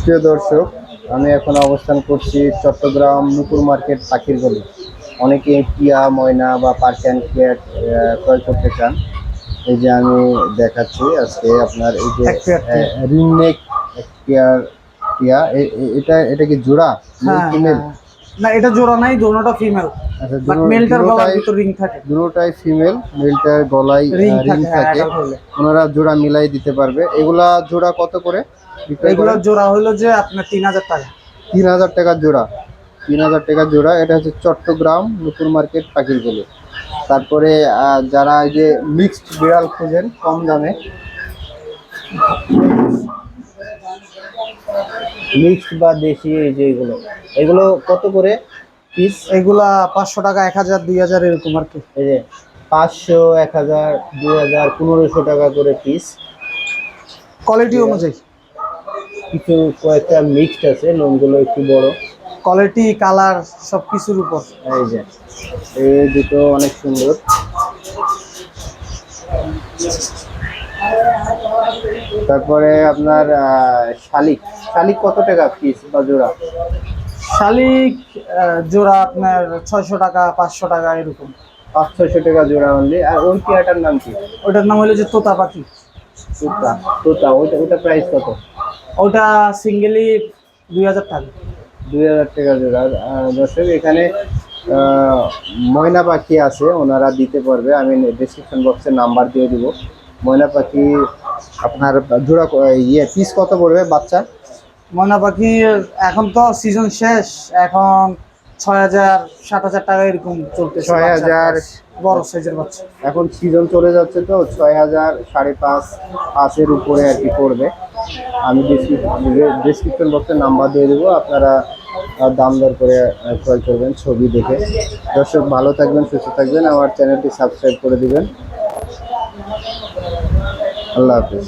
প্রিয় দর্শক আমি এখন অবস্থান করছি চট্টগ্রাম নুপুর মার্কেট পাখির গলি। অনেকে টিয়া ময়না বা পার্সিয়ান ক্যাট ক্রয় করতে চান। এই যে আমি দেখাচ্ছি আজকে আপনার এই যে। রিংনেক টিয়ার টিয়া। এটা এটা কি জোড়া? হ্যাঁ ফিমেল হ্যাঁ। না এটা জোড়া নাই দোনোটা ফিমেল বাট মেলটার গলার ভিতর রিং থাকে। দুটোটাই ফিমেল মেলটার গলায় রিং রিং থাকে হ্যাঁ, থাকে। adult হলে। ওনারা জোড়া মিলাই দিতে পারবে। এগুলা জোড়া কত করে? এগুলো জোড়া হলো যে আপনার তিন হাজার টাকা। তিন হাজার টাকার জোড়া। তিন হাজার টাকার জোড়া। এটা হচ্ছে চট্টগ্রাম নতুন মার্কেট পাখির গলি তারপরে যারা এই যে মিক্সড বিড়াল খুঁজেন কম দামে। মিক্সড বা দেশি এই যে এগুলো। এগুলো কত করে পিস এগুলা পাঁচশো টাকা এক হাজার দুই হাজার এরকম আর কি। এই যে পাঁচশো এক হাজার দুই হাজার পনেরোশো টাকা করে পিস কোয়ালিটি অনুযায়ী। কিছু কয়েকটা মিক্সড আছে লোমগুলো একটু বড়। কোয়ালিটি কালার সব কিছুর উপর। এই যে এই দুটো অনেক সুন্দর। তারপরে আপনার শালিক। শালিক কত টাকা পিস বা জোড়া? শালিক জোড়া আপনার ছয়শো টাকা পাঁচশো টাকা এরকম। পাঁচ ছয়শো টাকা জোড়া অনলি আর ওই টিয়াটার নাম কি? ওটার নাম হলো যে তোতা পাখি তোতা তোতা ওইটা ওটা প্রাইস কত? ওটা সিঙ্গেলি দুই হাজার টাকা। দুই হাজার টাকা জোড়া। দর্শক এখানে ময়না পাখি আছে ওনারা দিতে পারবে। আমি ডিসক্রিপশন বক্সে নাম্বার দিয়ে দিব। ময়না পাখি আপনার জোড়া ইয়ে পিস কত পড়বে বাচ্চা? ময়না পাখি এখন তো সিজন শেষ। এখন ছয় হাজার সাত হাজার টাকা এরকম চলতেছে ছয় হাজার। বড় সাইজের বাচ্চা। এখন সিজন চলে যাচ্ছে তো ছয় হাজার সাড়ে পাঁচ পাঁচের উপরে আর কি পড়বে। আমি ডিসক্রিপশন বক্সে নাম্বার দিয়ে দেবো, আপনারা দাম দর করে ক্রয় করবেন ছবি দেখে। দর্শক, ভালো থাকবেন, সুস্থ থাকবেন, আমার চ্যানেলটি সাবস্ক্রাইব করে দিবেন। আল্লাহ হাফিজ।